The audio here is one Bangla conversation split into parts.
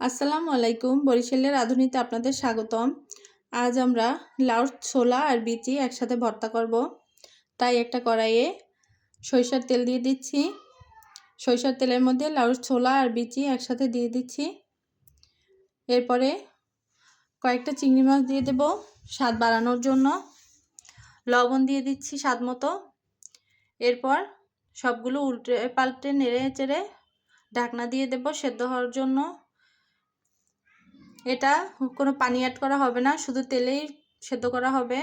আসসালামু আলাইকুম। বরিশালের রাঁধুনিতে আপনাদের স্বাগতম। আজ আমরা লাউ, ছোলা আর বিচি একসাথে ভর্তা করব। তাই একটা কড়াইয়ে সরিষার তেল দিয়ে দিচ্ছি। সরিষার তেলের মধ্যে লাউ, ছোলা আর বিচি একসাথে দিয়ে দিচ্ছি। এরপরে কয়েকটা চিংড়ি মাছ দিয়ে দেব স্বাদ বাড়ানোর জন্য। লবণ দিয়ে দিচ্ছি স্বাদ মতো। এরপর সবগুলো উল্টে পাল্টে নেড়ে চেড়ে ঢাকনা দিয়ে দেব সেদ্ধ হওয়ার জন্য। এটা কোনো পানি অ্যাড করা হবে না, শুধু তেলেই সেদ্ধ করা হবে।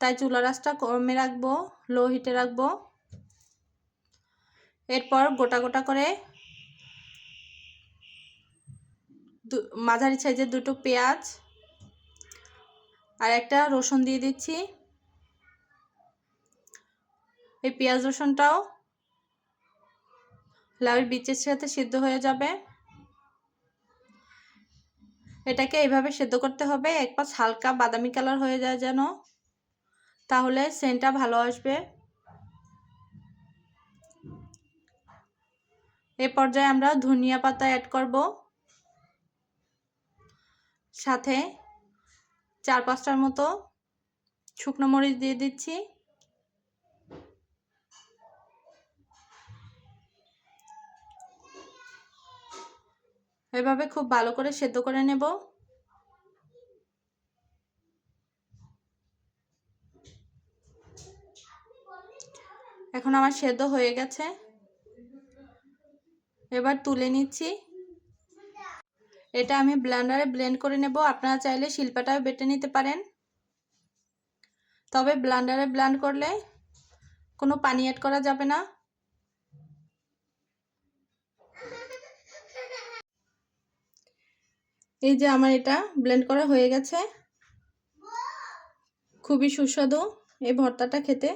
তাই চুলা রাসটা কমে রাখব লো হিটে রাখব। এরপর গোটা গোটা করে মাঝারি সাইজের দুটো পেঁয়াজ আর একটা রসুন দিয়ে দিচ্ছি। এই পেঁয়াজ রসুনটাও লাউয়ের বিচের সাথে সিদ্ধ হয়ে যাবে। এটাকে এইভাবে সেদ্ধ করতে হবে। এক পাশ হালকা বাদামি কালার হয়ে যায় যেন। তাহলে সেন্টটা ভালো আসবে। এ পর্যায়ে আমরা ধনিয়া পাতা অ্যাড করব। সাথে চার পাঁচটার মতো শুকনো মরিচ দিয়ে দিচ্ছি। এভাবে খুব ভালো করে সেদ্ধ করে নেব। এখন আমার সেদ্ধ হয়ে গেছে। এবার তুলে নিচ্ছি। এটা আমি ব্লেন্ডারে ব্লেন্ড করে নেব। আপনারা চাইলে শিল্পাটাও বেটে নিতে পারেন। তবে ব্লেন্ডারে ব্লেন্ড করলে কোনো পানি অ্যাড করা যাবে না। এই যে আমার এটা ব্লেন্ড করা হয়ে গেছে। খুবই সুস্বাদু এই ভর্তাটা খেতে।